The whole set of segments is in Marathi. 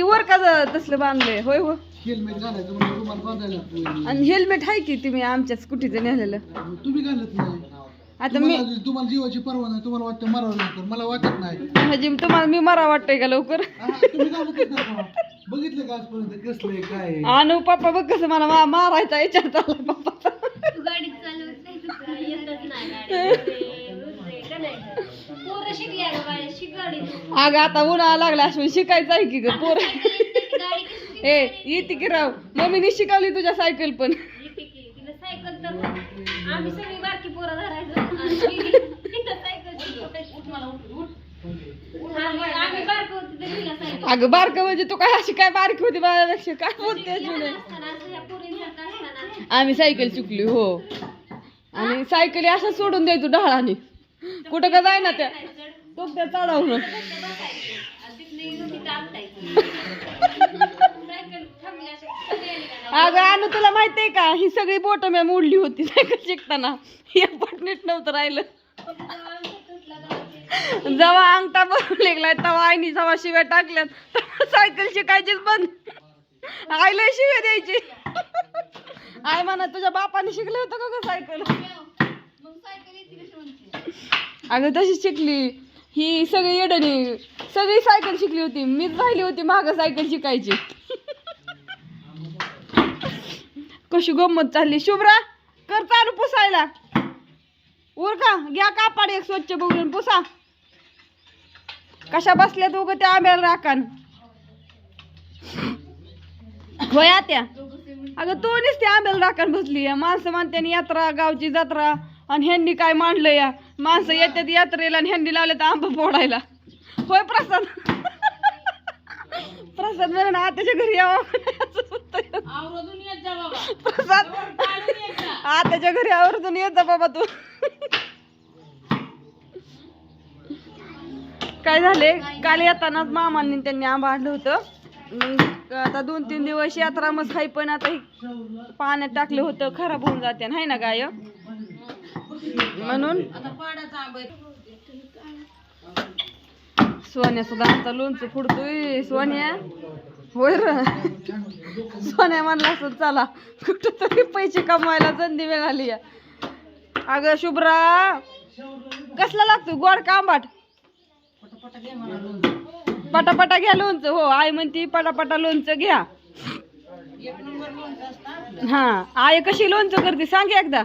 ती वर का ज- तसलं बांधलंय. होय हो हेल्मेट घालायचं म्हणजे रुमाल बांधायला लागतो. आणि हेल्मेट आहे की तुम्ही आमच्या स्कूटीचं नेलेलं. तुम्ही घालत नाही. आता मी तुम्हाला तुम्हाला जीवाची पर्वा नाही तुम्हाला वाटतं मरावं लागतं मला वाटत नाही. म्हणजे तुम्हाला मी मरा वाटतंय का लवकर? हा, तुम्ही घालतच नाही का? बघितलं का आजपर्यंत कसलंय काय आहे? आणू पप्पा बघ कसं मला मा- मारायचा याच्यात आला पप्पा. तू चालवत नाही तुला येतच नाही गाडी का नाही पोरं शिकल्या ग बाया शिक गाडी तू. अगं आता उन्हाळा लागला अश्विन शिकायचं आहे की ग पोर? गाडी कशी ए येते की राव. मम्मीने शिकवली तुझ्या सायकल पण. येते की तिला सायकल तर आम्ही सगळी बारकी पोरं धरायचो. आणि तिला सायकल शिकवायची. आम्ही आम्ही बारकं होतो तर तिला सायकल अगं बारक म्हणजे तू काय अशी काय बारकी होती माझ्यापेक्षा काय बोलते लहान असताना असं ह्या पोरींसारखं असताना. आम्ही सायकल शिकली हो. आणि सायकली अशा सोडून द्यायचो डहाळाने कुठं का जाय ना त्या? तो त्या चढावून. अगं आणू तुला माहितीये का? ही सगळी बोट मी मोडली होती सायकल शिकताना. या पटनीट नव्हतं राहिलं. जेव्हा अंगठा भरून लागलाय तेव्हा आईनी जेव्हा शिव्या टाकल्यात तेव्हा सायकल शिकायचीच बंद. आईला शिव्या द्यायची. आई म्हणा तुझ्या बापाने शिकलं होतं का ग सायकल? अगं तशी शिकली. ही सगळी येडणी सगळी सायकल शिकली होती. मीच राहिली होती मागं सायकल शिकायची. कशी गंमत चालली. शुभ्रा कर चालू पुसायला. उर का घ्या कापाड एक स्वच्छ बघून पुसा. कशा बसल्या तू त्या आंब्याला राखण? होय त्या. अगं तू त्या आंब्याला राखण बसली माणसं म्हणते यात्रा गावची जत्रा. आणि ह्यांनी काय मांडलं या? माणसं येतात यात्रेला आणि ह्यांनी लावले तर आंबा फोडायला. होय प्रसाद? प्रसाद म्हणून आत्याच्या घरी यावं. प्रसाद? आत्याच्या घरी आवर्जून येत जा बाबा तू. काय झाले? काल येतानाच मामांनी त्यांनी आंबा आणलं होतं. आता दोन तीन दिवस यात्रा मग खाई पण आता पाण्यात टाकलं होतं खराब होऊन जाते हाय ना गाय म्हणून सोन्या सुद्धा आता लोणचं फुडतोय. सोन्या? होय र. सोन्या म्हणला असं चला. कुठं तरी पैसे कमवायला संधी मिळाली या. अगं शुभ्रा कसला लागतो गोड का आंबाट पटापटा घ्या लोणचं. हो आई म्हणती पटापटा लोणचं घ्या. हा आई कशी लोणचं करते? सांग एकदा.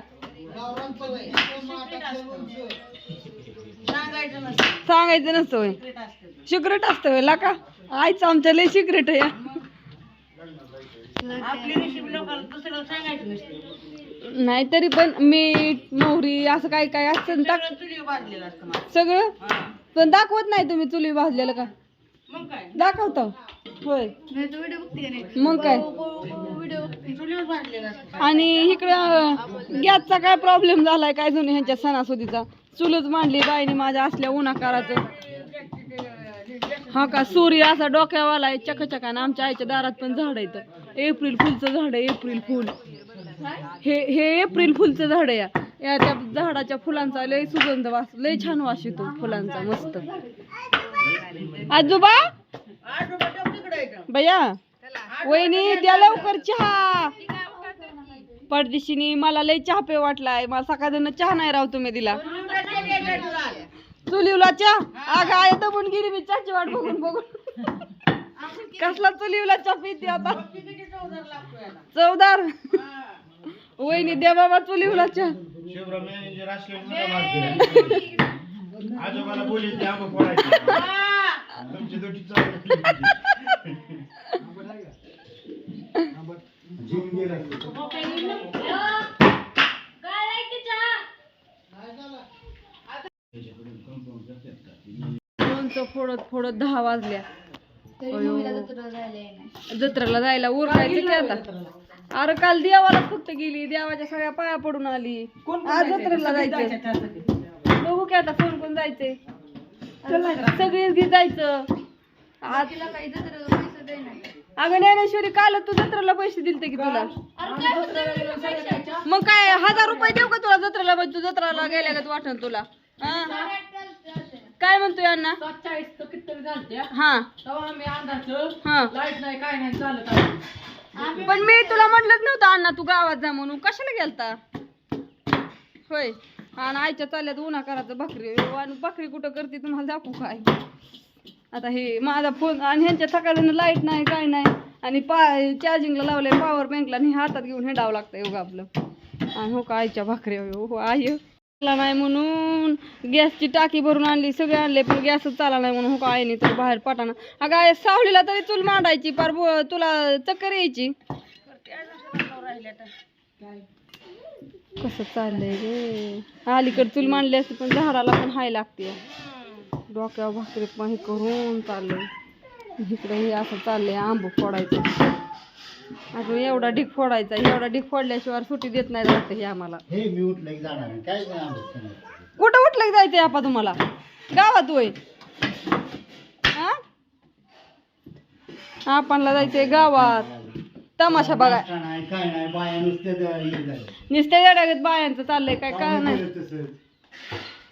सांगायचं नसतं होय. सिक्रेट असतं होय ला का आईचं आमच्या लय सिक्रेट आहे. नाही तरी पण मीठ मोहरी असं काय काय असतं ना टाक. सगळं? पण दाखवत नाही तुम्ही चुली भाजलेलं का? दाखवतो. होय. मग काय? आणि इकडं गॅसचा काय प्रॉब्लेम झालाय काय जुने ह्यांच्या सणासुदीचा? चुलच मांडली बाईने माझ्या असल्या उन्हाकाराचं. हा का? सूर्य असा डोक्यावाला आहे चकाचकानं आमच्या आईच्या दारात पण झाड आहे इथं एप्रिल फुलचं झाड आहे एप्रिल फुल. हे हे एप्रिल फुलचं झाड आहे या. या त्या झाडाच्या फुलांचा लय सुगंध वास लय छान वास येतो फुलांचा मस्त. आजोबा? भैया वहिनी द्या लवकर चहा. पडदिशीनी मला लय चहा पे वाटलाय. मला सकाळ चहा नाही राव तुम्ही दिला. चुलीवला चहा? अगं आय दबून गेली मी चहाची वाट बघून बघून. कसला चुलीवला चहा पिते आता? चवदार वहिनी द्या बाबा चुलीवला चहा. आजोबाला बोली ते आंबा फोडायचे तुमची दोटी जीवन गेला लोणचं फोडत फोडत दहा वाजल्या. जत्रेला जायला उरकायचं की आता? अरे काल देवाला फक्त गेली देवाच्या सगळ्या पाया पडून आली. आज जत्रेला जायचं बघू की आता कोण कोण जायचंय. सगळीच घे जायचं. आज अगं ज्ञानेश्वरी काल तू जत्रेला पैसे दिलते की तुला? मग काय हजार रुपये देऊ का तुला जत्रेला? तू जत्रेला गेल्या का वाटण तुला? हा? काय म्हणतोय अण्णा? हा. तेव्हा आम्ही अंदाज हा. लाइट नाही काय नाही चालत आम्ही. पण मी तुला म्हटलंच नव्हतं अण्णा तू गावात जा म्हणून. कशाला गेलता? होय. आणि आईच्या चालल्यात उन्हा करायचं भाकरी. आणि भाकरी कुठं करते तुम्हाला दाखवू काय? आता हे माझा फोन आणि ह्यांच्या सकाळनं लाइट नाही काय नाही. आणि पा चार्जिंगला लावलंय पॉवर बँकला आणि हातात घेऊन हिंडावं लागतं एवढं आपलं आणि हो का आईच्या भाकरी हो हो आई चाला नाही म्हणून गॅसची टाकी भरून आणली सगळे आणले पण गॅसच चाला नाही म्हणून हो का आईने तर बाहेर पाठाना अगं सावलीला तरी चूल मांडायची पार तुला चक्कर यायची. कसं चाललंय रे? अलीकडे चूल मांडली असते पण झाडाला पण हाय लागते डोक्यावर भाकरी पण हे करून चाललंय. इकडे हे असं चाललंय आंब फोडायचं. अजून एवढा ढीक फोडायचा एवढा ढीक फोडल्याशिवाय सुट्टी देत नाही वाटतं हे आम्हाला हे मी उठलं की जाणार नाही. काय नाही आम्हाला. कुठं उठलं की जायचंय आपा तुम्हाला गावात होय हा आपणला जायचंय गावात तमाशा बघा नाश्ता नाही काय नाही बाया नुसते द- हे झालं. नुसत्या येड्यागत बायांचं चाललंय काय काय नाही तसंच.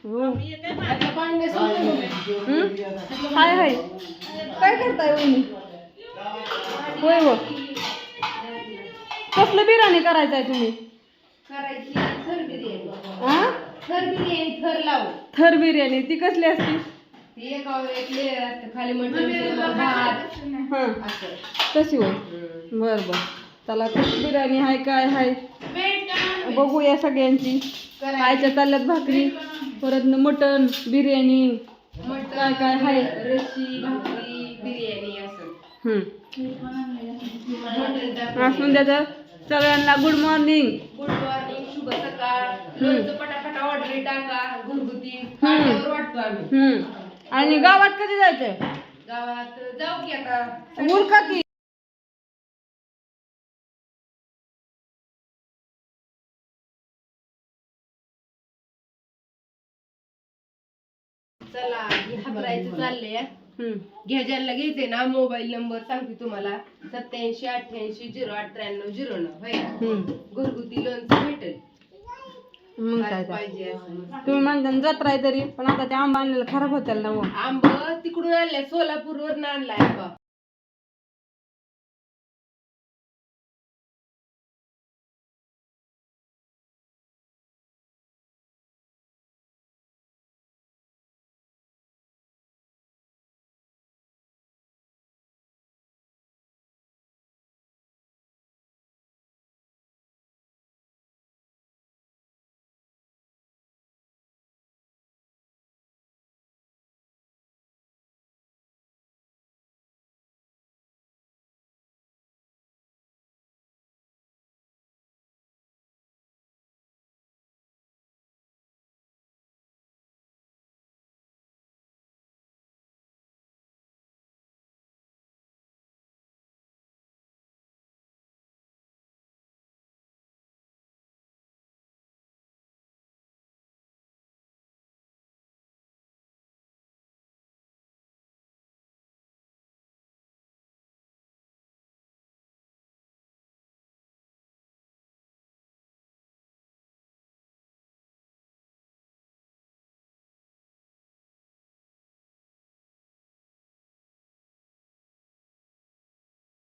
हो. काय नाही? हाय हाय काय करताय वहिनी होय हो कसलं बिर्याणी करायचंय तुम्ही? करायची थर बिर्याणी. हा थर बिर्याणी थर लावू थर बिर्याणी ती कसली असती? ती एकावर एक लेअर असतं खाली मटण भात. हा. असं. तशी होय? बर बर. चला कशी बिर्याणी हाय काय हाय? बघूया सगळ्यांची. खायच्या चालल्यात भाकरी. परत मटण बिर्याणी. काय काय हाय? रशी भाकरी बिर्याणी असं. हम्म. असून त्याचं सगळ्यांना गुड मॉर्निंग गुड मॉर्निंग शुभ सकाळ. लोणचं पटापटा ऑर्डर टाका घरगुती फाट्यावर वाटतो आम्ही. हम्म. आणि गावात कधी जायचंय? गावात जाऊ की आता. उरका की चला हातरायचं चाललंय. हम्म. घ्या ज्यांना घ्यायचंय ना मोबाईल नंबर सांगते तुम्हाला. सत्याऐंशी अठ्ठ्याऐंशी झिरो आठ त्र्याण्णव झिरो नऊ. होय घरगुती लोणचं भेटेल. मग काय काय तर. पाहिजे असं. तुम्ही म्हणता ना जत्रा आहे तरी पण आता ते आंबा आणलेलं खराब होतील ना हो. आंब तिकडून आणलाय सोलापूर वरून आणलाय आंबा.